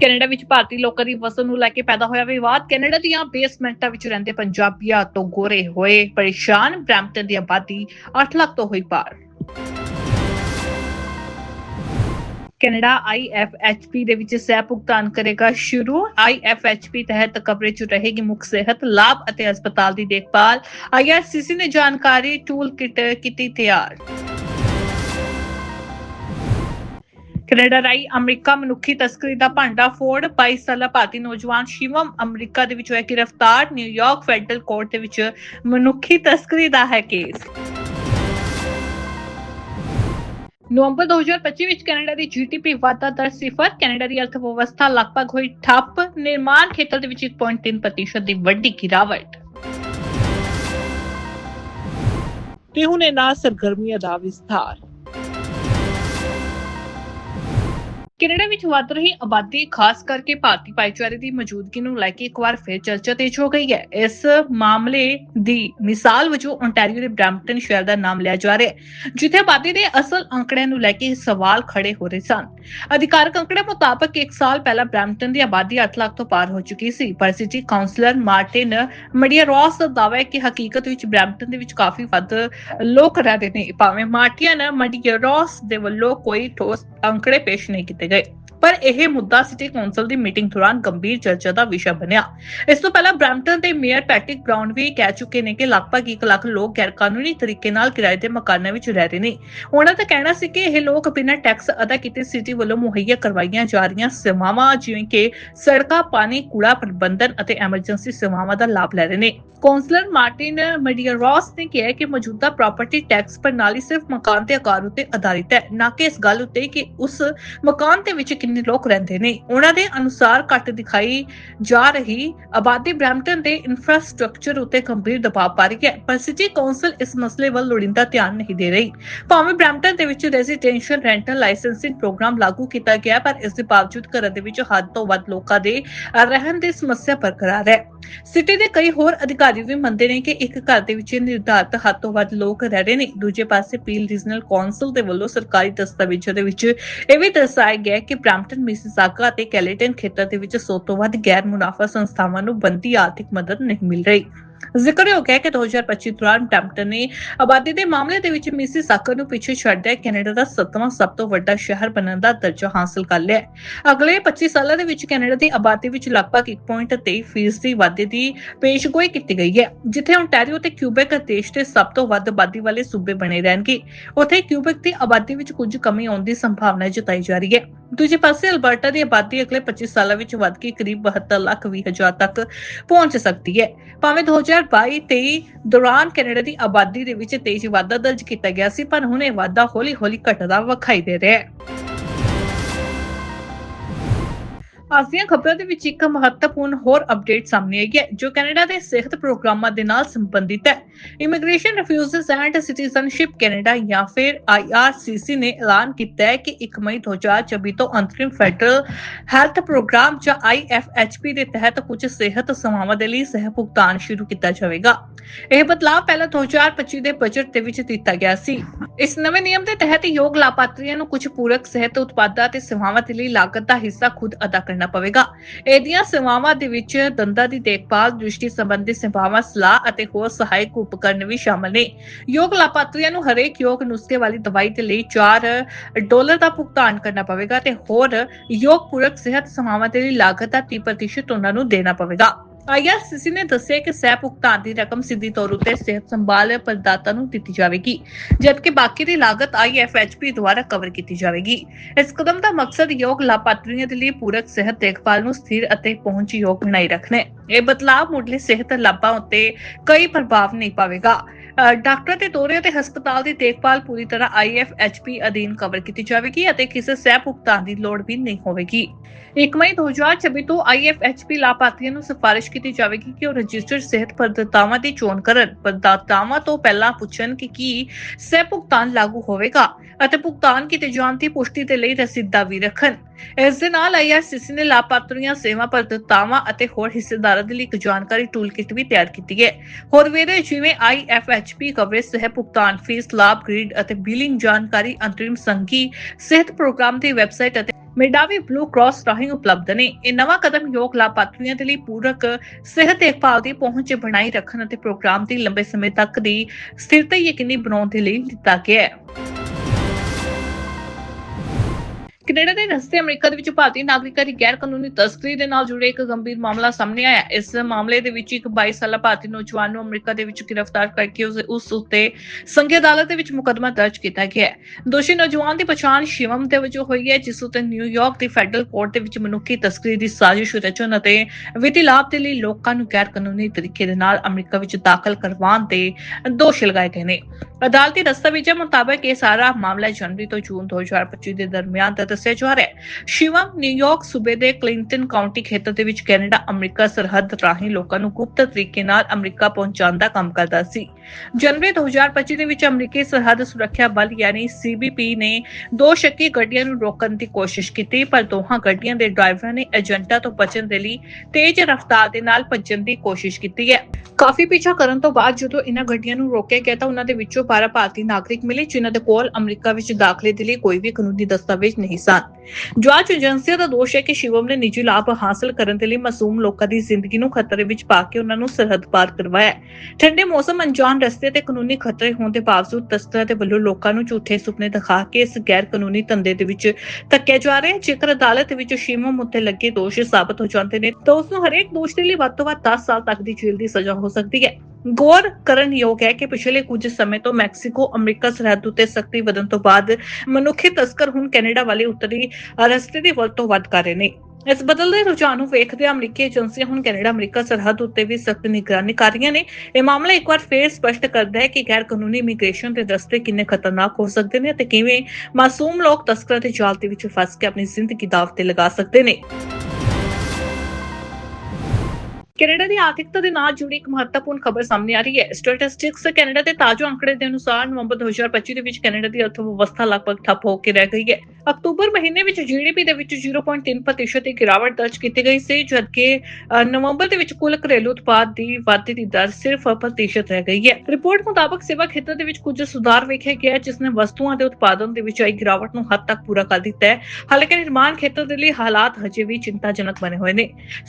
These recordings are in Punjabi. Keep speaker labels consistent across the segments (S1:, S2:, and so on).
S1: ਕੈਨੇਡਾ ਵਿੱਚ ਭਾਰਤੀ ਲੋਕਾਂ ਦੀ ਵਸੋਂ ਨੂੰ ਲੈ ਕੇ ਪੈਦਾ ਹੋਇਆ ਵਿਵਾਦ, ਕੈਨੇਡਾ ਦੀਆਂ ਬੇਸਮੈਂਟਾਂ ਵਿੱਚ ਰਹਿੰਦੇ ਪੰਜਾਬੀਆਂ ਤੋਂ ਗੋਰੇ ਹੋਏ ਪਰੇਸ਼ਾਨ ਬ੍ਰੈਂਪਟਨ ਦੀ ਆਬਾਦੀ 8 ਲੱਖ ਤੋਂ ਹੋਈ ਪਾਰ। ਕੈਨੇਡਾ IFHP ਦੇ ਵਿੱਚ ਸਹਿ ਭੁਗਤਾਨ ਕਰੇਗਾ ਸ਼ੁਰੂ। IFHP ਤਹਿਤ ਕਵਰੇਜ 'ਚ ਰਹੇਗੀ ਮੁੱਖ ਸਿਹਤ, ਲਾਭ ਅਤੇ ਹਸਪਤਾਲ ਦੀ ਦੇਖਭਾਲ। IRCC ਨੇ ਜਾਣਕਾਰੀ ਟੂਲ ਕਿਟ ਕੀਤੀ ਤਿਆਰ। ਕੈਨੇਡਾ ਰਾਈ ਅਮਰੀਕਾ ਮਨੁੱਖੀ ਤਸਕਰੀ ਦਾ ਭਾਂਡਾ ਫੋੜ 22 ਸਾਲਾ ਭਾਰਤੀ ਨੌਜਵਾਨ ਸ਼ਿਵਮ ਅਮਰੀਕਾ ਦੇ ਵਿੱਚ ਹੋਇਆ ਗ੍ਰਿਫਤਾਰ ਨਿਊਯਾਰਕ ਫੈਡਰਲ ਕੋਰਟ ਦੇ ਵਿੱਚ ਮਨੁੱਖੀ ਤਸਕਰੀ ਦਾ ਹੈ ਕੇਸ। ਨਵੰਬਰ 2025 ਵਿੱਚ ਕੈਨੇਡਾ ਦੀ ਜੀਡੀਪੀ ਵਾਧਾ ਦਰ ਸਿਫਰ, ਕੈਨੇਡਾ ਦੀ ਅਰਥ ਵਿਵਸਥਾ ਲਗਭਗ ਹੋਈ ਠੱਪ, ਨਿਰਮਾਣ ਖੇਤਰ ਦੇ ਵਿੱਚ 1.3% ਦੀ ਵੱਡੀ ਗਿਰਾਵਟ। ਤੇ ਹੁਣ ਇਹਨਾਂ ਸਰਗਰਮੀਆਂ ਦਾ ਵਿਸਥਾਰ। ਕੈਨੇਡਾ ਵਿੱਚ ਵੱਧ ਰਹੀ ਆਬਾਦੀ, ਖਾਸ ਕਰਕੇ ਭਾਰਤੀ ਭਾਈਚਾਰੇ ਦੀ ਮੌਜੂਦਗੀ ਨੂੰ ਲੈ ਕੇ ਇੱਕ ਵਾਰ ਫਿਰ ਚਰਚਾ ਤੇਜ਼ ਹੋ ਗਈ ਹੈ। ਇਸ ਮਾਮਲੇ ਦੀ ਮਿਸਾਲ ਵਜੋਂ ontario ਦੇ ਬ੍ਰੈਂਪਟਨ ਸ਼ਹਿਰ ਦਾ ਨਾਮ ਲਿਆ ਜਾ ਰਿਹਾ ਹੈ, ਜਿੱਥੇ ਆਬਾਦੀ ਦੇ ਅਸਲ ਅੰਕੜਿਆਂ ਨੂੰ ਲੈ ਕੇ ਸਵਾਲ ਖੜੇ ਹੋ ਰਹੇ ਸਨ। ਅਧਿਕਾਰਕ ਅੰਕੜੇ ਮੁਤਾਬਕ 1 ਸਾਲ ਪਹਿਲਾਂ ਬ੍ਰੈਂਪਟਨ ਦੀ ਆਬਾਦੀ 8 ਲੱਖ ਤੋਂ ਪਾਰ ਹੋ ਚੁੱਕੀ ਸੀ, ਪਰ ਸਿਟੀ ਕਾਉਂਸਲਰ ਮਾਰਟਿਨ ਮਡੀਆਰੋਸ ਦਾ ਦਾਅਵਾ ਹੈ ਕਿ ਹਕੀਕਤ ਵਿੱਚ ਬ੍ਰੈਂਪਟਨ ਦੇ ਵਿੱਚ ਕਾਫੀ ਵੱਧ ਲੋਕ ਰਹਿੰਦੇ ਨੇ। ਭਾਵੇਂ ਮਾਰਟਿਨ ਮਡੀਆ ਦੇ ਵੱਲੋਂ ਕੋਈ ਠੋਸ ਅੰਕੜੇ ਪੇਸ਼ ਨਹੀਂ ਕੀਤੇ ਗਏ ਪਰ ਇਹ ਮੁੱਦਾ ਸਿਟੀ ਕੌਂਸਲ ਦੀ ਮੀਟਿੰਗ ਦੌਰਾਨ ਗੰਭੀਰ ਚਰਚਾ ਦਾ ਵਿਸ਼ਾ ਬਣਿਆ। ਇਸ ਤੋਂ ਪਹਿਲਾਂ ਬ੍ਰੈਂਪਟਨ ਦੇ ਮੇਅਰ ਪੈਟਿਕ ਬ੍ਰਾਊਨ ਵੀ ਕਹਿ ਚੁੱਕੇ ਨੇ ਕਿ ਲਗਭਗ 1 ਲੱਖ ਲੋਕ ਗੈਰਕਾਨੂੰਨੀ ਤਰੀਕੇ ਨਾਲ ਕਿਰਾਏ ਦੇ ਮਕਾਨਾਂ ਵਿੱਚ ਰਹਿ ਰਹੇ ਨੇ। ਉਹਨਾਂ ਦਾ ਕਹਿਣਾ ਸੀ ਕਿ ਇਹ ਲੋਕ ਬਿਨਾਂ ਟੈਕਸ ਅਦਾ ਕੀਤੇ ਸਿਟੀ ਵੱਲੋਂ ਮੁਹੱਈਆ ਕਰਵਾਈਆਂ ਜਾ ਰਹੀਆਂ ਸੇਵਾਵਾਂ, ਜਿਵੇਂ ਕਿ ਸੜਕਾਂ, ਪਾਣੀ, ਕੂੜਾ ਪ੍ਰਬੰਧਨ ਅਤੇ ਐਮਰਜੈਂਸੀ ਸੇਵਾਵਾਂ ਦਾ ਲਾਭ ਲੈ ਰਹੇ ਨੇ। ਕੌਂਸਲਰ ਮਾਰਟਿਨ ਮਡੀਆ ਨੇ ਕਿਹਾ ਕਿ ਮੌਜੂਦਾ ਪ੍ਰਾਪਰਟੀ ਟੈਕਸ ਪ੍ਰਣਾਲੀ ਸਿਰਫ ਮਕਾਨ ਦੇ ਆਕਾਰ ਉੱਤੇ ਆਧਾਰਿਤ ਹੈ। ਨਾ ਕਿ ਇਸ ਗੱਲ ਉੱਤੇ ਕਿ ਉਸ ਮਕਾਨ ਦੇ ਵਿੱਚ ਕਿੰਨੇ ਲੋਕ ਰਹਿੰਦੇ ਨੇ। ਉਹਨਾਂ ਦੇ ਅਨੁਸਾਰ ਘੱਟ ਦਿਖਾਈ ਜਾ ਰਹੀ ਆਬਾਦੀ ਬ੍ਰੈਂਪਟਨ ਦੇ ਇਨਫਰਾਸਟ੍ਰਕਚਰ ਉੱਤੇ ਗੰਭੀਰ ਦਬਾਅ ਪਾ ਰਹੀ ਹੈ। ਪਰ ਸਿਟੀ ਕੌਂਸਲ ਇਸ ਮਸਲੇ ਵੱਲ ਲੋੜੀਂਦਾ ਧਿਆਨ ਨਹੀਂ ਦੇ ਰਹੀ। ਭਾਵੇਂ ਬ੍ਰੈਂਪਟਨ ਦੇ ਵਿੱਚ ਰੈਜ਼ੀਡੈਂਸ਼ੀਅਲ ਰੈਂਟਲ ਲਾਇਸੈਂਸਿੰਗ ਪ੍ਰੋਗਰਾਮ ਲਾਗੂ ਕੀਤਾ ਗਿਆ, ਪਰ ਇਸ ਦੇ ਬਾਵਜੂਦ ਘਰਾਂ ਦੇ ਵਿੱਚ ਹੱਦ ਤੋਂ ਵੱਧ ਲੋਕਾਂ ਦੇ ਰਹਿਣ ਦੀ ਸਮੱਸਿਆ ਬਰਕਰਾਰ ਹੈ। ਸਿਟੀ ਦੇ ਕਈ ਹੋਰ ਅਧਿਕਾਰੀ ਵੀ ਮੰਨਦੇ ਨੇ ਕਿ ਇੱਕ ਘਰ ਦੇ ਵਿੱਚ ਨਿਰਧਾਰਤ ਹੱਦ ਤੋਂ ਵੱਧ ਲੋਕ ਰਹਿ ਰਹੇ ਨੇ। ਦੂਜੇ ਪਾਸੇ ਪੀਲ ਰੀਜਨਲ ਕੌਂਸਲ ਦੇ ਵੱਲੋਂ ਸਰਕਾਰੀ ਦਸਤਾਵੇਜ਼ਾਂ ਦੇ ਵਿੱਚ ਇਹ ਵੀ ਦਰਸਾਇਆ ਗਿਆ ਕਿ ਬ੍ਰੈਂਪਟਨ ਮਿਸਿਸਾਗਾ ਅਤੇ ਕੈਲੇਟਨ ਖੇਤਰ ਦੇ ਵਿੱਚ ਸੌ ਤੋਂ ਵੱਧ ਗੈਰ ਮੁਨਾਫਾ ਸੰਸਥਾਵਾਂ ਨੂੰ ਬੰਦੀ ਆਰਥਿਕ ਮਦਦ ਨਹੀਂ ਮਿਲ ਰਹੀ। ਜ਼ਿਕਰਯੋਗ ਹੈ ਕਿ 2025 ਦੌਰਾਨ ਬ੍ਰੈਂਪਟਨ ਨੇ ਆਬਾਦੀ ਦੇ ਮਾਮਲੇ ਦੇ ਵਿੱਚ ਮਿਸਿਸਾਗਾ ਨੂੰ ਪਿੱਛੇ ਛੱਡਦਿਆਂ ਕੈਨੇਡਾ ਦਾ 7ਵਾਂ ਸਭ ਤੋਂ ਵੱਡਾ ਸ਼ਹਿਰ ਬਣਨ ਦਾ ਦਰਜਾ ਹਾਸਲ ਕਰ ਲਿਆ ਹੈ। ਅਗਲੇ 25 ਸਾਲਾਂ ਦੇ ਵਿੱਚ ਕੈਨੇਡਾ ਦੀ ਆਬਾਦੀ ਵਿੱਚ ਲਗਭਗ 1.23 ਫੀਸਦੀ ਵਾਧੇ ਦੀ ਪੇਸ਼ਗੋਈ ਕੀਤੀ ਗਈ ਹੈ, ਜਿੱਥੇ ontario ਤੇ ਕਿਊਬੈਕ ਦੇਸ਼ ਦੇ ਸਭ ਤੋਂ ਵੱਧ ਆਬਾਦੀ ਵਾਲੇ ਸੂਬੇ ਬਣੇ ਰਹਿਣਗੇ। ਉੱਥੇ ਕਿਊਬੈਕ ਦੀ ਆਬਾਦੀ ਵਿੱਚ ਕੁਝ ਕਮੀ ਆਉਣ ਦੀ ਸੰਭਾਵਨਾ ਜਤਾਈ ਜਾ ਰਹੀ ਹੈ। ਦੂਜੇ ਪਾਸੇ ਅਲਬਰਟਾ ਦੀ ਆਬਾਦੀ ਅਗਲੇ 25 ਸਾਲਾਂ ਵਿੱਚ ਵੱਧ ਕੇ ਕਰੀਬ 72 ਲੱਖ 20 ਹਜ਼ਾਰ ਤੱਕ ਪਹੁੰਚ ਸਕਦੀ ਹੈ। ਭਾਵੇਂ 2022-23 ਦੌਰਾਨ ਕੈਨੇਡਾ ਦੀ ਆਬਾਦੀ ਦੇ ਵਿੱਚ ਤੇਜ਼ ਵਾਧਾ ਦਰਜ ਕੀਤਾ ਗਿਆ ਸੀ, ਪਰ ਹੁਣ ਇਹ ਵਾਧਾ ਹੌਲੀ-ਹੌਲੀ ਘਟਦਾ ਵਿਖਾਈ ਦੇ ਰਿਹਾ ਹੈ। ਅੱਜ ਦੀਆਂ ਖਬਰਾਂ ਦੇ ਵਿੱਚ ਇੱਕ ਮਹੱਤਵਪੂਰਨ ਹੋਰ ਅਪਡੇਟ ਸਾਹਮਣੇ ਆਈ ਹੈ, ਜੋ ਕੈਨੇਡਾ ਦੇ ਸਿਹਤ ਪ੍ਰੋਗਰਾਮਾਂ ਦੇ ਨਾਲ ਸੰਬੰਧਿਤ ਹੈ। Immigration refugees and citizenship Canada ਜਾਂ ਫਿਰ IRCC ਨੇ ਐਲਾਨ ਕੀਤਾ ਹੈ ਕਿ 1 ਮਈ 2024 ਤੋਂ ਅੰਤਰਿਮ ਫੈਡਰਲ ਹੈਲਥ ਪ੍ਰੋਗਰਾਮ ਜਾਂ IFHP ਦੇ ਤਹਿਤ ਕੁਝ ਸਿਹਤ ਸੇਵਾਵਾਂ ਦੇ ਲਈ ਸਹਿ ਭੁਗਤਾਨ ਸ਼ੁਰੂ ਕੀਤਾ ਜਾਵੇਗਾ। ਇਹ ਬਦਲਾਅ ਪਹਿਲਾਂ 2025 ਦੇ ਬਜਟ ਦੇ ਵਿੱਚ ਦਿੱਤਾ ਗਿਆ ਸੀ। ਇਸ ਨਵੇਂ ਨਿਯਮ ਦੇ ਤਹਿਤ ਯੋਗ ਲਾਭਪਾਤਰੀਆਂ ਨੂੰ ਕੁਝ ਪੂਰਕ ਸਿਹਤ ਉਤਪਾਦਾਂ ਤੇ ਸੇਵਾਵਾਂ ਦੇ ਲਈ ਲਾਗਤ ਦਾ ਹਿੱਸਾ ਖੁਦ ਅਦਾ ਕਰਨਾ ਪਵੇਗਾ। ਇਹਦੀਆਂ ਸੇਵਾਵਾਂ ਦੇ ਵਿੱਚ ਦੰਦਾਂ ਦੀ ਦੇਖਭਾਲ, ਦ੍ਰਿਸ਼ਟੀ ਸੰਬੰਧੀ ਸੇਵਾਵਾਂ, ਸਲਾਹ ਅਤੇ ਹੋਰ ਸਹਾਇਕ ਉਪਕਰਨ ਵੀ ਸ਼ਾਮਲ ਨੇ। ਯੋਗ ਲਾਭਪਾਤਰੀਆਂ ਨੂੰ ਹਰੇਕ ਯੋਗ ਨੁਸਖੇ ਵਾਲੀ ਦਵਾਈ ਦੇ ਲਈ 4 ਡਾਲਰ ਦਾ ਭੁਗਤਾਨ ਕਰਨਾ ਪਵੇਗਾ ਤੇ ਹੋਰ ਯੋਗ ਪੂਰਕ ਸਿਹਤ ਸੇਵਾਵਾਂ ਦੇ ਲਈ ਲਾਗਤ ਦਾ 30% ਉਹਨਾਂ ਨੂੰ ਦੇਣਾ ਪਵੇਗਾ। ਆਈਆਰਸੀਸੀ ਨੇ ਦੱਸਿਆ ਕਿ ਸਹਿ ਭੁਗਤਾਨ ਦੀ ਰਕਮ ਸਿੱਧੀ ਤੌਰ ਉੱਤੇ ਸਿਹਤ ਸੰਭਾਲ ਪ੍ਰਦਾਤਾ ਨੂੰ ਦਿੱਤੀ ਜਾਵੇਗੀ, ਜਦਕਿ ਬਾਕੀ ਦੀ ਲਾਗਤ ਆਈਐਫਐਚਪੀ ਦੁਆਰਾ ਕਵਰ ਕੀਤੀ ਜਾਵੇਗੀ। ਇਸ ਕਦਮ ਦਾ ਮਕਸਦ ਯੋਗ ਲਾਭਪਾਤਰੀਆਂ ਦੇ ਲਈ ਪੂਰਕ ਸਿਹਤ ਦੇਖਭਾਲ ਨੂੰ ਸਥਿਰ ਅਤੇ ਪਹੁੰਚਯੋਗ ਬਣਾਈ ਰੱਖਣਾ ਹੈ। ਇਹ ਬਦਲਾਅ ਮੁੱਢਲੇ ਸਿਹਤ ਲਾਭਾਂ ਉੱਤੇ ਕਈ ਪ੍ਰਭਾਵ ਨਹੀਂ ਪਾਵੇਗਾ। ਡਾਕਟਰ ਦੇ ਦੌਰੇ ਅਤੇ ਹਸਪਤਾਲ ਦੀ ਦੇਖਭਾਲ ਪੂਰੀ ਤਰ੍ਹਾਂ IFHP ਅਧੀਨ ਕਵਰ ਕੀਤੀ ਜਾਵੇਗੀ ਅਤੇ ਕਿਸੇ ਸਹਿ ਭੁਗਤਾਨ ਦੀ ਲੋੜ ਵੀ ਨਹੀਂ ਹੋਵੇਗੀ। 1 ਮਈ 2026 ਤੋਂ IFHP ਲਾਭਪਾਤਰੀਆਂ ਨੂੰ ਸਿਫਾਰਿਸ਼ ਕੀਤੀ ਜਾਵੇਗੀ ਕਿ ਉਹ ਰਜਿਸਟਰਡ ਸਿਹਤ ਪ੍ਰਦਾਤਾਵਾਂ ਦੀ ਚੋਣ ਕਰਨ। ਪ੍ਰਦਾਤਾਵਾਂ ਤੋਂ ਪਹਿਲਾਂ ਪੁੱਛਣ ਕਿ ਕੀ ਸਹਿ ਭੁਗਤਾਨ ਲਾਗੂ ਹੋਵੇਗਾ ਅਤੇ ਭੁਗਤਾਨ ਕੀਤੇ ਜਾਣ ਦੀ ਪੁਸ਼ਟੀ ਦੇ ਲਈ ਰਸੀਦਾਂ ਵੀ ਰੱਖਣ। ਇਸ ਦੇ ਨਾਲ IRCC ਨੇ ਲਾਭਪਾਤਰੀਆਂ, ਸੇਵਾ ਪ੍ਰਦਾਤਾਵਾਂ ਅਤੇ ਹੋਰ ਹਿੱਸੇਦਾਰਾਂ ਦੇ ਲਈ ਇੱਕ ਜਾਣਕਾਰੀ ਟੂਲ ਟੂਲਕਿਟ ਵੀ ਤਿਆਰ ਕੀਤੀ ਹੈ। ਹੋਰ ਵੇਰੇ ਜਿਵੇਂ IFHP ਕਵਰੇਜ ਸਹਿ ਭੁਗਤਾਨ ਫੀਸ, ਲਾਭ, ਗ੍ਰਿਡ ਅਤੇ ਬਿਲਿੰਗ ਜਾਣਕਾਰੀ, ਅੰਤਰਿਮ ਸੰਘੀ, ਸਿਹਤ ਪ੍ਰੋਗਰਾਮ ਦੀ ਵੈਬਸਾਈਟ ਅਤੇ ਮੇਡਾਵੀ ਬਲੂ ਕ੍ਰਾਸ ਰਾਹੀਂ ਉਪਲਬਧ ਨੇ। ਇਹ ਨਵਾਂ ਕਦਮ ਯੋਗ ਲਾਭਪਾਤਰੀਆਂ ਦੇ ਲਈ ਪੂਰਕ ਸਿਹਤ ਦੇਖਭਾਲ ਦੀ ਪਹੁੰਚ ਬਣਾਈ ਰੱਖਣ ਅਤੇ ਪ੍ਰੋਗਰਾਮ ਦੀ ਲੰਬੇ ਸਮੇਂ ਤੱਕ ਦੀ ਸਥਿਰਤਾ ਯਕੀਨੀ ਬਣਾਉਣ ਦੇ ਲਈ ਦਿੱਤਾ ਗਿਆ ਹੈ। ਕੈਨੇਡਾ ਦੇ ਰਸਤੇ ਅਮਰੀਕਾ ਦੇ ਵਿੱਚ ਭਾਰਤੀ ਨਾਗਰਿਕਾਂ ਦੀ ਗੈਰ ਕਾਨੂੰਨੀ ਤਸਕਰੀ ਦੇ ਨਾਲ ਜੁੜੇ ਇੱਕ ਗੰਭੀਰ ਮਾਮਲਾ ਸਾਹਮਣੇ ਆਇਆ ਇਸ ਮਾਮਲੇ ਦੇ ਵਿੱਚ ਇੱਕ 22 ਸਾਲਾ ਭਾਰਤੀ ਨੌਜਵਾਨ ਨੂੰ ਅਮਰੀਕਾ ਦੇ ਵਿੱਚ ਗ੍ਰਿਫਤਾਰ ਕਰਕੇ ਉਸ ਉਸ ਉੱਤੇ ਸੰਘੀ ਅਦਾਲਤ ਦੇ ਵਿੱਚ ਮੁਕੱਦਮਾ ਦਰਜ ਕੀਤਾ ਗਿਆ ਹੈ। ਦੋਸ਼ੀ ਨੌਜਵਾਨ ਦੀ ਪਛਾਣ ਸ਼ਿਵਮ ਦੇ ਵਜੋਂ ਹੋਈ ਹੈ, ਜਿਸ ਉੱਤੇ ਨਿਊਯਾਰਕ ਦੀ ਫੈਡਰਲ ਕੋਰਟ ਦੇ ਵਿੱਚ ਮਨੁੱਖੀ ਤਸਕਰੀ ਦੀ ਸਾਜ਼ਿਸ਼ ਰਚਨ ਅਤੇ ਵਿੱਤੀ ਲਾਭ ਦੇ ਲਈ ਲੋਕਾਂ ਨੂੰ ਗੈਰ ਕਾਨੂੰਨੀ ਤਰੀਕੇ ਦੇ ਨਾਲ ਅਮਰੀਕਾ ਵਿੱਚ ਦਾਖਲ ਕਰਵਾਉਣ ਦੇ ਦੋਸ਼ ਲਗਾਏ ਗਏ ਨੇ। ਅਦਾਲਤੀ ਦਸਤਾਵੇਜ਼ਾਂ ਮੁਤਾਬਕ ਇਹ ਸਾਰਾ ਮਾਮਲਾ ਜਨਵਰੀ ਤੋਂ ਜੂਨ 2025 ਦੇ ਦਰਮਿਆਨ ਦਾ ਦੱਸਿਆ ਜਾ ਰਿਹਾ ਹੈ। ਸ਼ਿਵਮ ਨਿਊਯਾਰਕ ਸੂਬੇ ਦੇ ਕਲਿੰਟਨ ਕਾਉਂਟੀ ਖੇਤਰ ਦੇ ਵਿੱਚ ਕੈਨੇਡਾ, ਅਮਰੀਕਾ ਸਰਹੱਦ ਰਾਹੀਂ ਲੋਕਾਂ ਨੂੰ ਗੁਪਤ ਤਰੀਕੇ ਨਾਲ ਅਮਰੀਕਾ ਪਹੁੰਚਾਉਣ ਦਾ ਕੰਮ ਕਰਦਾ ਸੀ। ਜਨਵਰੀ 2025 ਦੇ ਵਿੱਚ ਅਮਰੀਕੀ ਸਰਹੱਦ ਸੁਰੱਖਿਆ ਬਲ ਯਾਨੀ ਸੀਬੀਪੀ ਨੇ ਦੋ ਸ਼ੱਕੀ ਗੱਡੀਆਂ ਨੂੰ ਰੋਕਣ ਦੀ ਕੋਸ਼ਿਸ਼ ਕੀਤੀ, ਪਰ ਦੋਹਾਂ ਗੱਡੀਆਂ ਦੇ ਡਰਾਈਵਰਾਂ ਨੇ ਏਜੰਟਾਂ ਤੋਂ ਬਚਣ ਦੇ ਲਈ ਤੇਜ਼ ਰਫ਼ਤਾਰ ਦੇ ਨਾਲ ਭੱਜਣ ਦੀ ਕੋਸ਼ਿਸ਼ ਕੀਤੀ ਹੈ। ਕਾਫੀ ਪਿੱਛਾ ਕਰਨ ਤੋਂ ਬਾਅਦ ਜਦੋਂ ਇਹਨਾਂ ਗੱਡੀਆਂ ਨੂੰ ਰੋਕਿਆ ਗਿਆ ਤਾਂ ਉਹਨਾਂ ਦੇ ਵਿੱਚੋਂ 12 ਭਾਰਤੀ ਨਾਗਰਿਕ ਮਿਲੇ, ਜਿਨ੍ਹਾਂ ਦੇ ਕੋਲ ਅਮਰੀਕਾ ਵਿੱਚ ਦਾਖਲੇ ਦੇ ਲਈ ਕੋਈ ਵੀ ਕਾਨੂੰਨੀ ਦਸਤਾਵੇਜ਼ ਨਹੀਂ ਸਨ ਜਾਂਚ ਏਜੰਸੀਆਂ ਦਾ ਦੋਸ਼ ਹੈ ਕਿ ਸ਼ਿਵਮ ਨੇ ਨਿੱਜੀ ਲਾਭ ਹਾਸਲ ਕਰਨ ਦੇ ਲਈ ਮਾਸੂਮ ਲੋਕਾਂ ਦੀ ਜ਼ਿੰਦਗੀ ਨੂੰ ਖਤਰੇ ਵਿੱਚ ਪਾ ਕੇ ਉਹਨਾਂ ਨੂੰ ਸਰਹੱਦ ਪਾਰ ਕਰਵਾਇਆ ਠੰਡੇ ਮੌਸਮ, ਅਣਜਾਣ ਰਸਤੇ ਤੇ ਕਾਨੂੰਨੀ ਖਤਰੇ ਹੋਣ ਦੇ ਬਾਵਜੂਦ ਤਸਕਰਾਂ ਦੇ ਵੱਲੋਂ ਲੋਕਾਂ ਨੂੰ ਝੂਠੇ ਸੁਪਨੇ ਦਿਖਾ ਕੇ ਇਸ ਗੈਰ ਕਾਨੂੰਨੀ ਧੰਦੇ ਦੇ ਵਿੱਚ ਧੱਕਿਆ ਜਾ ਰਿਹਾ ਹੈ ਜੇਕਰ ਅਦਾਲਤ ਵਿੱਚ ਸ਼ਿਵਮ ਉੱਤੇ ਲੱਗੇ ਦੋਸ਼ ਸਾਬਤ ਹੋ ਜਾਂਦੇ ਨੇ, ਤਾਂ ਉਸ ਨੂੰ ਹਰੇਕ ਦੋਸ਼ ਦੇ ਲਈ ਵੱਧ ਤੋਂ ਵੱਧ 10 ਸਾਲ ਤੱਕ ਦੀ ਜੇਲ੍ਹ ਦੀ ਸਜ਼ਾ ਹੋ ਸਕਦੀ ਹੈ। ਗੌਰ ਕਰਨ ਯੋਗ ਹੈ ਕਿ ਪਿਛਲੇ ਕੁਝ ਸਮੇਂ ਤੋਂ ਮੈਕਸੀਕੋ, ਅਮਰੀਕਾ ਸਰਹੱਦ ਉੱਤੇ ਸਖਤੀ ਵਧਣ ਤੋਂ ਬਾਅਦ ਮਨੁੱਖੀ ਤਸਕਰ ਹੁਣ ਕੈਨੇਡਾ ਵਾਲੇ ਉੱਤਰੀ ਰਸਤੇ ਦੀ ਵਰਤੋਂ ਵੱਧ ਕਰ ਰਹੇ ਨੇ। ਇਸ ਬਦਲਦੇ ਰੁਝਾਨ ਨੂੰ ਵੇਖਦੇ ਅਮਰੀਕੀ ਏਜੰਸੀਆਂ ਹੁਣ ਕੈਨੇਡਾ, ਅਮਰੀਕਾ ਸਰਹੱਦ ਉੱਤੇ ਵੀ ਸਖਤ ਨਿਗਰਾਨੀ ਕਰ ਰਹੀਆਂ ਨੇ। ਇਹ ਮਾਮਲਾ ਇੱਕ ਵਾਰ ਫੇਰ ਸਪਸ਼ਟ ਕਰਦਾ ਹੈ ਕਿ ਗੈਰ ਕਾਨੂੰਨੀ ਇਮੀਗ੍ਰੇਸ਼ਨ ਦੇ ਰਸਤੇ ਕਿੰਨੇ ਖਤਰਨਾਕ ਹੋ ਸਕਦੇ ਨੇ ਅਤੇ ਕਿਵੇਂ ਮਾਸੂਮ ਲੋਕ ਤਸਕਰਾਂ ਦੇ ਜਾਲ ਦੇ ਵਿੱਚ ਫਸ ਕੇ ਆਪਣੀ ਜ਼ਿੰਦਗੀ ਦਾਅਵ ਤੇ ਲਗਾ ਸਕਦੇ ਨੇ। ਕੈਨੇਡਾ ਦੀ ਆਰਥਿਕਤਾ ਦੇ ਨਾਲ ਜੁੜੀ ਇੱਕ ਮਹੱਤਵਪੂਰਨ ਖਬਰ ਸਾਹਮਣੇ ਆ ਰਹੀ ਹੈ। ਸਟੈਟਿਸਟਿਕਸ ਕੈਨੇਡਾ ਦੇ ਤਾਜ਼ਾ ਅੰਕੜੇ ਦੇ ਅਨੁਸਾਰ ਨਵੰਬਰ 2025 ਦੇ ਵਿੱਚ ਕੈਨੇਡਾ ਦੀ ਅਰਥਵਿਵਸਥਾ ਲਗਭਗ ਠੱਪ ਹੋ ਕੇ ਰਹਿ ਗਈ ਹੈ। ਅਕਤੂਬਰ ਮਹੀਨੇ ਵਿੱਚ ਜੀਡੀਪੀ ਦੇ ਵਿੱਚ 0.3% ਦੀ ਗਿਰਾਵਟ ਦਰਜ ਕੀਤੀ ਗਈ ਸੀ ਜਦਕਿ ਨਵੰਬਰ ਦੇ ਵਿੱਚ ਕੁੱਲ ਘਰੇਲੂ ਉਤਪਾਦ ਦੀ ਵਾਧੇ ਦੀ ਦਰ ਸਿਰਫ ਪ੍ਰਤੀਸ਼ਤ ਰਹਿ ਗਈ ਹੈ। ਰਿਪੋਰਟ ਮੁਤਾਬਕ ਸੇਵਾ ਖੇਤਰ ਦੇ ਵਿੱਚ ਕੁਝ ਸੁਧਾਰ ਵੇਖਿਆ ਗਿਆ ਹੈ, ਜਿਸ ਨੇ ਵਸਤੂਆਂ ਦੇ ਉਤਪਾਦਨ ਦੇ ਵਿੱਚ ਆਈ ਗਿਰਾਵਟ ਨੂੰ ਹੱਦ ਤੱਕ ਪੂਰਾ ਕਰ ਦਿੱਤਾ ਹੈ। ਹਾਲਾਂਕਿ ਨਿਰਮਾਣ ਖੇਤਰ ਦੇ ਲਈ ਹਾਲਾਤ ਹਜੇ ਵੀ ਚਿੰਤਾਜਨਕ ਬਣੇ ਹੋਏ ਨੇ।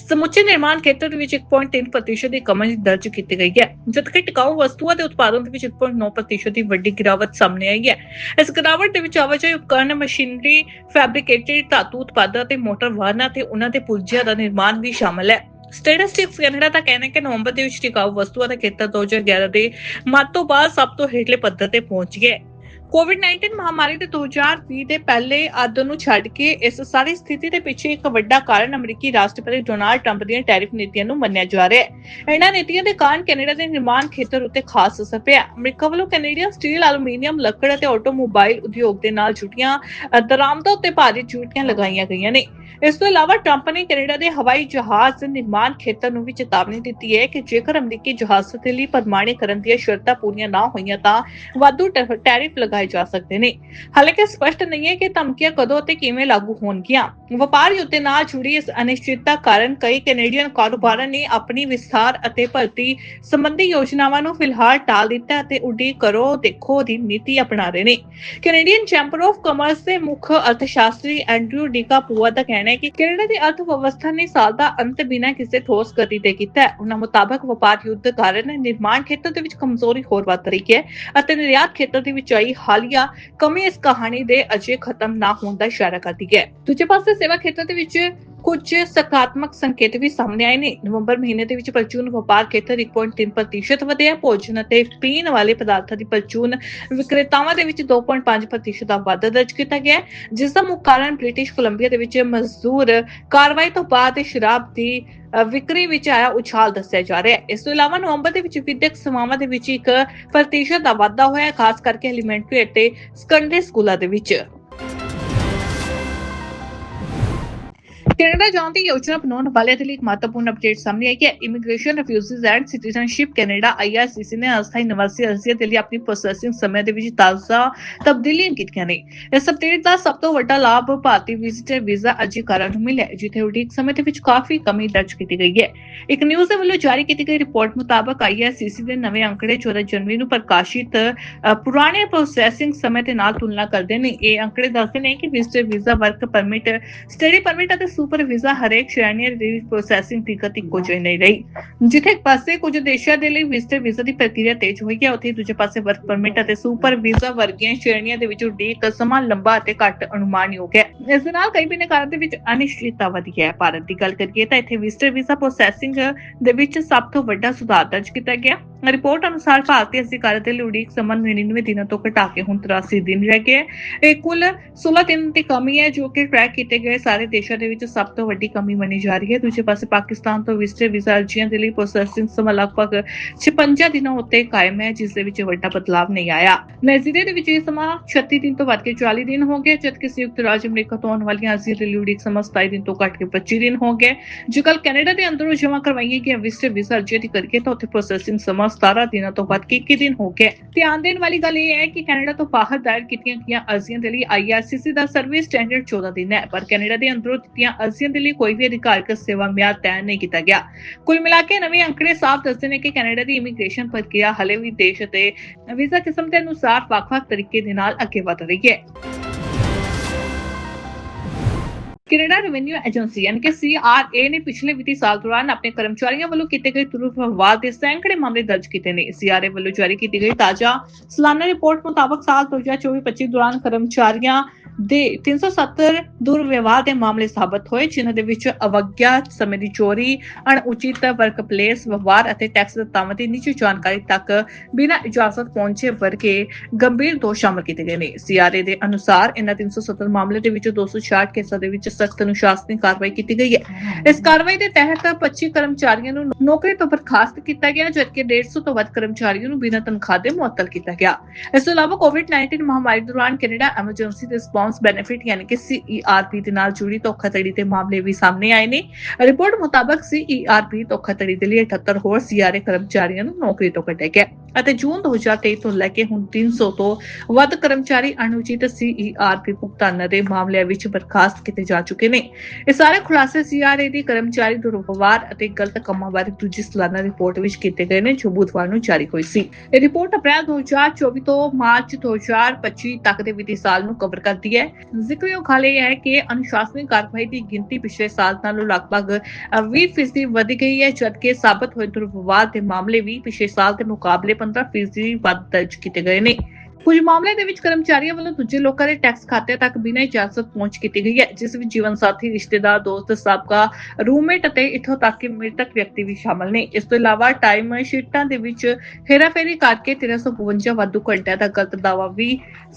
S1: ਸਮੁੱਚੇ ਨਿਰਮਾਣ ਖੇਤਰ ਦੇ ਵਿੱਚ 1.3% ਦੀ ਕਮੀ ਦਰਜ ਕੀਤੀ ਗਈ ਹੈ। ਜਦਕਿ ਟਿਕਾਊ ਵਸਤੂਆਂ ਦੇ ਉਤਪਾਦਨ ਦੇ ਵਿੱਚ 1.9% ਦੀ ਵੱਡੀ ਗਿਰਾਵਟ ਸਾਹਮਣੇ ਆਈ ਹੈ। ਇਸ ਗਿਰਾਵਟ ਦੇ ਵਿੱਚ ਆਵਾਜਾਈ ਉਪਕਰਨ, ਮਸ਼ੀਨਰੀ, ਫੈਬਰਿਕੇਟਡ ਧਾਤੂ ਉਤਪਾਦਾਂ ਤੇ ਮੋਟਰ ਵਾਹਨਾਂ ਤੇ ਉਹਨਾਂ ਦੇ ਪੁਰਜਿਆਂ ਦਾ ਨਿਰਮਾਣ ਵੀ ਸ਼ਾਮਲ ਹੈ। ਸਟੈਟਿਸਟਿਕਸ ਕੈਨੇਡਾ ਦਾ ਕਹਿਣਾ ਹੈ ਕਿ ਨਵੰਬਰ ਦੇ ਵਿੱਚ ਟਿਕਾਊ ਵਸਤੂਆਂ ਦਾ ਖੇਤਰ 2011 ਦੇ ਮੱਤ ਤੋਂ ਬਾਅਦ ਸਭ ਤੋਂ ਹੇਠਲੇ ਪੱਧਰ ਤੇ ਪਹੁੰਚ ਗਿਆ ਹੈ। ਕੋਵਿਡ-19 ਮਹਾਮਾਰੀ ਦੇ 2020 ਦੇ ਪਹਿਲੇ ਅੱਧ ਨੂੰ ਛੱਡ ਕੇ ਇਸ ਸਾਰੀ ਸਥਿਤੀ ਦੇ ਪਿੱਛੇ ਇੱਕ ਵੱਡਾ ਕਾਰਨ ਅਮਰੀਕੀ ਰਾਸ਼ਟਰਪਤੀ ਡੋਨਾਲਡ ਟਰੰਪ ਦੀਆਂ ਟੈਰਿਫ ਨੀਤੀਆਂ ਨੂੰ ਮੰਨਿਆ ਜਾ ਰਿਹਾ ਹੈ। ਇਹਨਾਂ ਨੀਤੀਆਂ ਦੇ ਕਾਰਨ ਕੈਨੇਡਾ ਦੇ ਨਿਰਮਾਣ ਖੇਤਰ ਉੱਤੇ ਖਾਸ ਅਸਰ ਪਿਆ। ਅਮਰੀਕਾ ਵੱਲੋਂ ਕੈਨੇਡੀਅਨ ਸਟੀਲ ਐਲੂਮੀਨੀਅਮ ਲੱਕੜ ਅਤੇ ਆਟੋਮੋਬਾਈਲ ਉਦਯੋਗ ਦੇ ਨਾਲ ਜੁਟੀਆਂ ਅ, ਦਰਾਮਦਾਂ ਉੱਤੇ ਭਾਰੀ ਡਿਊਟੀਆਂ ਲਗਾਈਆਂ ਗਈਆਂ ਨੇ। ਇਸ ਤੋਂ ਇਲਾਵਾ ਟਰੰਪ ਨੇ ਕੈਨੇਡਾ ਦੇ ਹਵਾਈ ਜਹਾਜ਼ ਨਿਰਮਾਣ ਖੇਤਰ ਨੂੰ ਵੀ ਚੇਤਾਵਨੀ ਦਿੱਤੀ ਹੈ ਕਿ ਜੇਕਰ ਅਮਰੀਕੀ ਜਹਾਜ਼ ਦੇ ਲਈ ਪ੍ਰਮਾਣੀਕਰਨ ਦੀਆਂ ਸ਼ਰਤਾਂ ਪੂਰੀਆਂ ਨਾ ਹੋਈਆਂ ਤਾਂ ਵਾਧੂ ਟੈਰਿਫ ਲਗਾਏ ਜਾ ਸਕਦੇ ਨੇ। ਹਾਲਾਂਕਿ ਸਪਸ਼ਟ ਨਹੀਂ ਹੈ ਕਿ ਧਮਕੀਆਂ ਕਦੋਂ ਅਤੇ ਕਿਵੇਂ ਲਾਗੂ ਹੋਣਗੀਆਂ। ਵਪਾਰ ਯੁੱਧ ਨਾਲ ਜੁੜੀ ਇਸ ਅਨਿਸ਼ਚਿਤਤਾ ਕਾਰਨ ਕਈ ਕੈਨੇਡੀਅਨ ਕਾਰੋਬਾਰਾਂ ਨੇ ਆਪਣੀ ਵਿਸਥਾਰ ਅਤੇ ਭਰਤੀ ਸੰਬੰਧੀ ਯੋਜਨਾਵਾਂ ਨੂੰ ਫਿਲਹਾਲ ਟਾਲ ਦਿੱਤਾ ਅਤੇ ਉਡੀਕ ਕਰੋ, ਦੇਖੋ ਦੀ ਨੀਤੀ ਅਪਣਾ ਰਹੇ ਨੇ। ਕੈਨੇਡੀਅਨ ਚੈਂਬਰ ਆਫ ਕਾਮਰਸ ਦੇ ਮੁੱਖ ਅਰਥਸ਼ਾਸਤਰੀ ਐਂਡਰਿਊ ਡਿਕਾਪੂਆ ਦਾ ਕਹਿਣਾ ਹੈ ਕਿ ਕੈਨੇਡਾ ਦੀ ਅਰਥ ਵਿਵਸਥਾ ਨੇ ਸਾਲ ਦਾ ਅੰਤ ਬਿਨਾਂ ਕਿਸੇ ਠੋਸ ਗਤੀ ਤੇ ਕੀਤਾ ਹੈ। ਉਹਨਾਂ ਮੁਤਾਬਕ ਵਪਾਰ ਯੁੱਧ ਕਾਰਨ ਨਿਰਮਾਣ ਖੇਤਰ ਦੇ ਵਿੱਚ ਕਮਜ਼ੋਰੀ ਹੋਰ ਵੱਧ ਰਹੀ ਹੈ ਅਤੇ ਨਿਰਯਾਤ ਖੇਤਰ ਦੇ ਵਿੱਚ ਆਈ ਹਾਲੀਆ ਕਮੀ ਇਸ ਕਹਾਣੀ ਦੇ ਅਜੇ ਖਤਮ ਨਾ ਹੋਣ ਦਾ ਇਸ਼ਾਰਾ ਕਰਦੀ ਹੈ। ਦੂਜੇ ਪਾਸੇ ਸੇਵਾ ਖੇਤਰ ਦੇ ਵਿੱਚ ਕੁਝ ਸਕਾਰਾਤਮਕ ਸੰਕੇਤ ਵੀ ਸਾਹਮਣੇ ਆਏ ਨੇ। ਨਵੰਬਰ ਮਹੀਨੇ ਦੇ ਵਿੱਚ ਪਰਚੂਨ ਵਪਾਰ ਖੇਤਰ 1.3% ਵਧਿਆ। ਭੋਜਨ ਅਤੇ ਪੀਣ ਵਾਲੇ ਪਦਾਰਥਾਂ ਦੀ ਪਰਚੂਨ ਵਿਕਰੇਤਾਵਾਂ ਦੇ ਵਿੱਚ 2.5% ਦਾ ਵਾਧਾ ਦਰਜ ਕੀਤਾ ਗਿਆ ਜਿਸ ਦਾ ਮੁੱਖ ਕਾਰਨ ਬ੍ਰਿਟਿਸ਼ ਕੋਲੰਬੀਆ ਦੇ ਵਿੱਚ ਮਜ਼ਦੂਰ ਕਾਰਵਾਈ ਤੋਂ ਬਾਅਦ ਸ਼ਰਾਬ ਦੀ ਵਿਕਰੀ ਵਿੱਚ ਆਇਆ ਉਛਾਲ ਦੱਸਿਆ ਜਾ ਰਿਹਾ ਹੈ। ਇਸ ਤੋਂ ਇਲਾਵਾ ਨਵੰਬਰ ਦੇ ਵਿੱਚ ਵਿਦਿਅਕ ਸੇਵਾਵਾਂ ਦੇ ਵਿੱਚ ਇੱਕ ਪ੍ਰਤੀਸ਼ਤ ਦਾ ਵਾਧਾ ਹੋਇਆ, ਖਾਸ ਕਰਕੇ ਐਲੀਮੈਂਟਰੀ ਅਤੇ ਸੈਕੰਡਰੀ ਸਕੂਲਾਂ ਦੇ ਵਿੱਚ। ਕੈਨੇਡਾ ਜਾਣ ਦੀ ਯੋਜਨਾ ਬਣਾਉਣ ਵਾਲਿਆਂ ਦੇ ਲਈ ਇੱਕ ਮਹੱਤਵਪੂਰਨ ਅਪਡੇਟ ਸਾਹਮਣੇ ਆਈ ਹੈ। Immigration refugees and citizenship Canada IRCC ਨੇ ਅਸਥਾਈ ਨਿਵਾਸੀ ਅਰਜ਼ੀਆਂ ਦੇ ਲਈ ਆਪਣੀ ਪ੍ਰੋਸੈਸਿੰਗ ਸਮੇਂ ਦੇ ਵਿੱਚ ਤਾਜ਼ਾ ਤਬਦੀਲੀਆਂ ਕੀਤੀਆਂ ਨੇ। ਇਸ ਅਪਡੇਟ ਦਾ ਸਭ ਤੋਂ ਵੱਡਾ ਲਾਭ ਭਾਰਤੀ ਵਿਜ਼ਿਟਰ ਵੀਜ਼ਾ ਅਰਜ਼ੀਕਾਰਾਂ ਨੂੰ ਮਿਲਿਆ ਜਿੱਥੇ ਉਡੀਕ ਸਮੇਂ ਦੇ ਵਿੱਚ ਕਾਫੀ ਕਮੀ ਦਰਜ ਕੀਤੀ ਗਈ ਹੈ। ਇੱਕ ਨਿਊਜ਼ ਦੇ ਵੱਲੋਂ ਜਾਰੀ ਕੀਤੀ ਗਈ ਰਿਪੋਰਟ ਮੁਤਾਬਕ ਆਈਆਰਸੀਸੀ ਦੇ ਨਵੇਂ ਅੰਕੜੇ 14 ਜਨਵਰੀ ਨੂੰ ਪ੍ਰਕਾਸ਼ਿਤ ਪੁਰਾਣੇ ਪ੍ਰੋਸੈਸਿੰਗ ਸਮੇਂ ਦੇ ਨਾਲ ਤੁਲਨਾ ਕਰਦੇ ਨੇ। ਇਹ ਅੰਕੜੇ ਦੱਸਦੇ ਨੇ ਕਿ visitor visa work permit study permit ਅਤੇ ਸੁਪਰ ਵੀਜ਼ਾ ਹਰੇਕ ਸ਼੍ਰੇਣੀਆਂ ਦੀ ਪ੍ਰੋਸੈਸਿੰਗ ਤੀਕਤ ਇੱਕੋ ਜਿਹੀ ਨਹੀਂ ਰਹੀ। ਜਿੱਥੇ ਇੱਕ ਪਾਸੇ ਕੁਝ ਦੇਸ਼ਾਂ ਦੇ ਲਈ ਵਿਜ਼ਟਰ ਵੀਜ਼ਾ ਦੀ ਪ੍ਰਕਿਰਿਆ ਤੇਜ਼ ਹੋਈ ਹੈ, ਉੱਥੇ ਦੂਜੇ ਪਾਸੇ ਵਰਕ ਪਰਮਿਟ ਅਤੇ ਸੁਪਰ ਵੀਜ਼ਾ ਵਰਗੀਆਂ ਸ਼੍ਰੇਣੀਆਂ ਦੇ ਵਿੱਚ ਉਡੀਕ ਸਮਾਂ ਲੰਬਾ ਅਤੇ ਘੱਟ ਅਨੁਮਾਨਯੋਗ ਹੈ। ਇਸ ਦੇ ਨਾਲ ਕਈ ਬਿਨੇਕਾਰਾਂ ਦੇ ਵਿੱਚ ਅਨਿਸ਼ਚਿਤਤਾ ਵਧੀ ਹੈ। ਭਾਰਤ ਦੀ ਗੱਲ ਕਰੀਏ ਤਾਂ ਇੱਥੇ ਵਿਜ਼ਟਰ ਵੀਜ਼ਾ ਪ੍ਰੋਸੈਸਿੰਗ ਦੇ ਵਿੱਚ ਸਭ ਤੋਂ ਵੱਡਾ ਸੁਧਾਰ ਦਰਜ ਕੀਤਾ ਗਿਆ। ਰਿਪੋਰਟ ਅਨੁਸਾਰ ਭਾਰਤੀ ਅਧਿਕਾਰਾਂ ਦੇ ਲਈ ਉਡੀਕ ਸਮਾਂ 99 ਦਿਨਾਂ ਤੋਂ ਘਟਾ ਕੇ ਹੁਣ 83 ਦਿਨ ਰਹਿ ਗਏ ਇਹ ਕੁੱਲ 16 ਦਿਨ ਦੀ ਕਮੀ ਹੈ ਜੋ ਕਿ ਟਰੈਕ ਕੀਤੇ ਗਏ ਸਾਰੇ ਦੇਸ਼ਾਂ ਦੇ ਵਿੱਚ ਸਭ ਤੋਂ ਵੱਡੀ ਕਮੀ ਮੰਨੀ ਜਾ ਰਹੀ ਹੈ। ਦੂਜੇ ਪਾਸੇ ਪਾਕਿਸਤਾਨ ਤੋਂ ਵਿਜ਼ਟਰ ਵੀਜ਼ਾ ਅਰਜ਼ੀਆਂ ਦੇ ਲਈ ਪ੍ਰੋਸੈਸਿੰਗ ਸਮਾਂ ਲਗਭਗ 56 ਦਿਨਾਂ ਉੱਤੇ ਕਾਇਮ ਹੈ, ਜਿਸ ਦੇ ਵਿੱਚ ਵੱਡਾ ਬਦਲਾਵ ਨਹੀਂ ਆਇਆ। ਨਾਈਜੀਰੀਆ ਦੇ ਵਿੱਚ ਇਹ ਸਮਾਂ 36 ਦਿਨ ਤੋਂ ਵੱਧ ਕੇ 40 ਦਿਨ ਹੋ ਗਿਆ ਜਦਕਿ ਸੰਯੁਕਤ ਰਾਜ ਅਮਰੀਕਾ ਤੋਂ ਆਉਣ ਵਾਲੀਆਂ ਅਰਜ਼ੀਆਂ ਦੇ ਲਈ ਸਮਾਂ 27 ਦਿਨ ਤੋਂ ਘੱਟ ਕੇ 25 ਦਿਨ ਹੋ ਗਿਆ। ਜੇ ਕੈਨੇਡਾ ਦੇ ਅੰਦਰੋਂ ਜਮ੍ਹਾਂ ਕਰਵਾਈਆਂ ਗਈਆਂ ਵਿਜ਼ਟਰ ਵੀਜ਼ਾ ਅਰਜ਼ੀਆਂ ਦੀ ਕਰਕੇ ਤਾਂ ਉੱਥੇ ਪ੍ਰੋਸੈਸਿੰਗ ਸਮਾਂ 17 ਦਿਨਾਂ ਤੋਂ ਵੱਧ ਕੇ 21 ਦਿਨ ਹੋ ਗਿਆ। ਧਿਆਨ ਦੇਣ ਵਾਲੀ ਗੱਲ ਇਹ ਹੈ ਕਿ ਕੈਨੇਡਾ ਤੋਂ ਬਾਹਰ ਦਾਇਰ ਕੀਤੀਆਂ ਗਈਆਂ ਅਰਜ਼ੀਆਂ ਦੇ ਲਈ ਆਈਆਰਸੀਸੀ ਦਾ ਸਰਵਿਸ ਸਟੈਂਡਰਡ 14 ਦਿਨ ਹੈ, ਪਰ ਕੈਨੇਡਾ ਦੇ ਅੰਦਰੋਂ ਦਿੱਤੀਆਂ ਅਰਜ਼ੀਆਂ ਦੇ ਲਈ ਕੋਈ ਵੀ ਅਧਿਕਾਰਕ ਸੇਵਾ ਮਿਆਦ ਤੈਅ ਨਹੀਂ ਕੀਤਾ ਗਿਆ। ਕੁੱਲ ਮਿਲਾ ਕੇ ਨਵੇਂ ਅੰਕੜੇ ਸਾਫ਼ ਦੱਸਦੇ ਨੇ ਕਿ ਕੈਨੇਡਾ ਦੀ ਇਮੀਗ੍ਰੇਸ਼ਨ ਪ੍ਰਕਿਰਿਆ ਹਲੇ ਵੀ ਦੇਸ਼ ਅਤੇ ਵੀਜ਼ਾ ਕਿਸਮ ਦੇ ਅਨੁਸਾਰ ਵੱਖ-ਵੱਖ ਤਰੀਕੇ ਦੇ ਨਾਲ ਅੱਗੇ ਵਧ ਰਹੀ ਹੈ। ਕੈਨੇਡਾ ਰੈਵਨਿਊ ਏਜੰਸੀ ਯਾਨੀ ਕਿ ਸੀਆਰਏ ਨੇ ਪਿਛਲੇ ਵਿੱਤੀ ਸਾਲ ਦੌਰਾਨ ਆਪਣੇ ਕਰਮਚਾਰੀਆਂ ਵੱਲੋਂ ਕੀਤੇ ਗਏ ਤੁਰੰਤ ਦੇ ਸੈਂਕੜੇ ਮਾਮਲੇ ਦਰਜ ਕੀਤੇ ਨੇ। ਸੀਆਰਏ ਵੱਲੋਂ ਜਾਰੀ ਕੀਤੀ ਗਈ ਤਾਜ਼ਾ ਸਾਲਾਨਾ ਰਿਪੋਰਟ ਮੁਤਾਬਕ ਸਾਲ 2024-25 ਦੌਰਾਨ ਕਰਮਚਾਰੀਆਂ ਦੇ 370 ਦੁਰਵਿਵਹਾਰ ਦੇ ਮਾਮਲੇ ਸਾਬਤ ਹੋਏ, ਜਿਨ੍ਹਾਂ ਦੇ ਵਿੱਚ ਅਵਗਿਆ, ਸਮੇਂ ਦੀ ਚੋਰੀ, ਅਣਉਚਿਤ ਵਰਕਪਲੇਸ ਵਿਵਹਾਰ ਅਤੇ ਟੈਕਸ ਦਤਾਵਾਂ ਦੀ ਨਿੱਜੀ ਜਾਣਕਾਰੀ ਤੱਕ ਬਿਨਾਂ ਇਜਾਜ਼ਤ ਪਹੁੰਚੇ ਵਰਗੇ ਗੰਭੀਰ ਦੋਸ਼ ਸ਼ਾਮਲ ਕੀਤੇ ਗਏ ਨੇ। ਸੀਆਰਏ ਦੇ ਅਨੁਸਾਰ ਇਹਨਾਂ 370 ਮਾਮਲੇ ਦੇ ਵਿੱਚ 266 ਕੇਸਾਂ ਦੇ ਵਿੱਚ ਸਖਤ ਅਨੁਸ਼ਾਸਨੀ ਕਾਰਵਾਈ ਕੀਤੀ ਗਈ ਹੈ। ਇਸ ਕਾਰਵਾਈ ਦੇ ਤਹਿਤ 25 ਕਰਮਚਾਰੀਆਂ ਨੂੰ ਨੌਕਰੀ ਤੋਂ ਬਰਖਾਸਤ ਕੀਤਾ ਗਿਆ, ਜਦਕਿ 150 ਤੋਂ ਵੱਧ ਕਰਮਚਾਰੀਆਂ ਨੂੰ ਬਿਨਾਂ ਤਨਖਾਹ ਦੇ ਮੁਅੱਤਲ ਕੀਤਾ ਗਿਆ। ਇਸ ਤੋਂ ਇਲਾਵਾ ਕੋਵਿਡ-19 ਮਹਾਮਾਰੀ ਦੌਰਾਨ ਕੈਨੇਡਾ ਐਮਰਜੈਂਸੀ ਦੇ ਰਿਸਪਾਂਸ ਬੈਨੀਫਿਟ ਯਾਨੀ ਕਿ ਸੀਈਆਰਪੀ ਦੇ ਨਾਲ ਜੁੜੀ ਧੋਖਾਧੜੀ ਦੇ ਮਾਮਲੇ ਵੀ ਸਾਹਮਣੇ ਆਏ ਨੇ। ਰਿਪੋਰਟ ਮੁਤਾਬਕ ਸੀਈਆਰਪੀ ਧੋਖਾਧੜੀ ਦੇ ਲਈ 78 ਹੋਰ ਸੀਆਰਏ ਕਰਮਚਾਰੀਆਂ ਨੂੰ ਨੌਕਰੀ ਤੋਂ ਕੱਢਿਆ ਗਿਆ ਅਤੇ ਜੂਨ 2023 ਤੋਂ ਲੈ ਕੇ ਹੁਣ 300 ਤੋਂ ਵੱਧ ਕਰਮਚਾਰੀ ਅਣਉਚਿਤ ਸੀਈਆਰਪੀ ਭੁਗਤਾਨਾਂ ਦੇ ਮਾਮਲਿਆਂ ਵਿੱਚ ਬਰਖਾਸਤ ਕੀਤੇ ਜਾ ਚੁੱਕੇ ਨੇ। ਇਹ ਸਾਰੇ ਖੁਲਾਸੇ ਸੀਆਰਏ ਦੀ ਕਰਮਚਾਰੀ ਦੁਰਵਿਵਹਾਰ ਅਤੇ ਗਲਤ ਕੰਮਾਂ ਬਾਰੇ ਦੂਜੀ ਸਾਲਾਨਾ ਰਿਪੋਰਟ ਵਿੱਚ ਕੀਤੇ ਗਏ ਨੇ, ਜੋ ਬੁੱਧਵਾਰ ਨੂੰ ਜਾਰੀ ਹੋਈ ਸੀ। ਇਹ ਰਿਪੋਰਟ ਅਪ੍ਰੈਲ 2024 ਤੋਂ ਮਾਰਚ 2025 ਤੱਕ ਦੇ ਵਿੱਤੀ ਸਾਲ ਨੂੰ ਕਵਰ ਕਰਦੀ ਹੈ। ਜ਼ਿਕਰਯੋਗ ਹਾਲ ਇਹ ਹੈ ਕਿ ਅਨੁਸ਼ਾਸਨਿਕ ਕਾਰਵਾਈ ਦੀ ਗਿਣਤੀ ਪਿਛਲੇ ਸਾਲ ਨਾਲੋਂ ਲਗਭਗ ਅ, 20% ਵਧ ਗਈ ਹੈ ਜਦਕਿ ਸਾਬਤ ਹੋਏ ਦੁਰਵਿਵਹਾਰ ਦੇ ਮਾਮਲੇ ਵੀ ਪਿਛਲੇ ਸਾਲ ਦੇ ਮੁਕਾਬਲੇ 15% ਵੱਧ ਦਰਜ ਕੀਤੇ ਗਏ ਨੇ। ਕੁਝ ਮਾਮਲੇ ਦੇ ਵਿੱਚ ਕਰਮਚਾਰੀਆਂ ਵੱਲੋਂ ਦੂਜੇ ਲੋਕਾਂ ਦੇ ਟੈਕਸ ਖਾਤੇ ਤੱਕ ਬਿਨਾਂ ਇਜਾਜ਼ਤ ਪਹੁੰਚ ਕੀਤੀ ਗਈ ਹੈ, ਜਿਸ ਵਿੱਚ ਜੀਵਨ ਸਾਥੀ, ਰਿਸ਼ਤੇਦਾਰ, ਦੋਸਤ, ਸਾਬਕਾ ਰੂਮਮੇਟ ਅਤੇ ਇਥੋਂ ਤੱਕ ਕਿ ਮ੍ਰਿਤਕ ਵਿਅਕਤੀ ਵੀ ਸ਼ਾਮਲ ਨੇ। ਇਸ ਤੋਂ ਇਲਾਵਾ ਟਾਈਮ ਸ਼ੀਟਾਂ ਦੇ ਵਿੱਚ ਹੇਰਾਫੇਰੀ ਕਰਕੇ 352 ਵਾਧੂ ਘੰਟਿਆਂ ਦਾ ਗਲਤ ਦਾਅਵਾ ਵੀ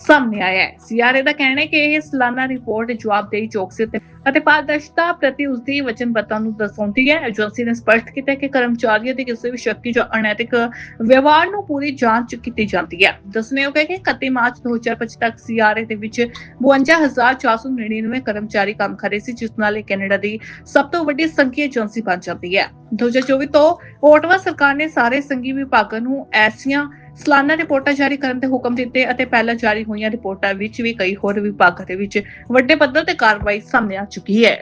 S1: ਸਾਹਮਣੇ ਆਇਆ ਹੈ। ਸੀਆਰਏ ਦਾ ਕਹਿਣਾ ਹੈ ਕਿ ਇਹ ਸਾਲਾਨਾ ਰਿਪੋਰਟ ਜਵਾਬਦੇਹੀ ਚੌਕਸੀ ਤੇ ਅਤੇ ਪਾਰਦਰਸ਼ਤਾ ਪ੍ਰਤੀ ਉਸਦੀ ਵਚਨਬੱਧਤਾ ਨੂੰ ਦਰਸਾਉਂਦੀ ਹੈ ਏਜੰਸੀ ਨੇ ਸਪਸ਼ਟ ਕੀਤਾ ਕਿ ਕਰਮਚਾਰੀਆਂ ਦੇ ਕਿਸੇ ਵੀ ਸ਼ੱਕੀ ਜਾਂ ਅਨੈਤਿਕ ਵਿਵਹਾਰ ਨੂੰ ਪੂਰੀ ਜਾਂਚ ਕੀਤੀ ਜਾਂਦੀ ਹੈ। ਦੱਸਣਯੋਗ ਹੈ ਕਿ 31 ਮਾਰਚ 2025 ਤੱਕ ਸੀਆਰਏ ਦੇ ਵਿੱਚ 52499 ਕਰਮਚਾਰੀ ਕੰਮ ਕਰ ਰਹੇ ਸੀ, ਜਿਸ ਨਾਲ ਇਹ ਕੈਨੇਡਾ ਦੀ ਸਭ ਤੋਂ ਵੱਡੀ ਸੰਘੀ ਏਜੰਸੀ ਬਣ ਜਾਂਦੀ ਹੈ। 2024 ਤੋਂ ਓਟਵਾ ਸਰਕਾਰ ਨੇ ਸਾਰੇ ਸੰਘੀ ਵਿਭਾਗਾਂ ਨੂੰ ਐਸੀਆਂ ਸਾਲਾਨਾ ਰਿਪੋਰਟਾਂ ਜਾਰੀ ਕਰਨ ਦੇ ਹੁਕਮ ਦਿੱਤੇ ਅਤੇ ਪਹਿਲਾਂ ਜਾਰੀ ਹੋਈਆਂ ਰਿਪੋਰਟਾਂ ਵਿੱਚ ਵੀ ਕਈ ਹੋਰ ਵਿਭਾਗਾਂ ਦੇ ਵਿੱਚ ਵੱਡੇ ਪੱਧਰ ਤੇ ਕਾਰਵਾਈ ਸਾਹਮਣੇ ਆ ਚੁੱਕੀ ਹੈ।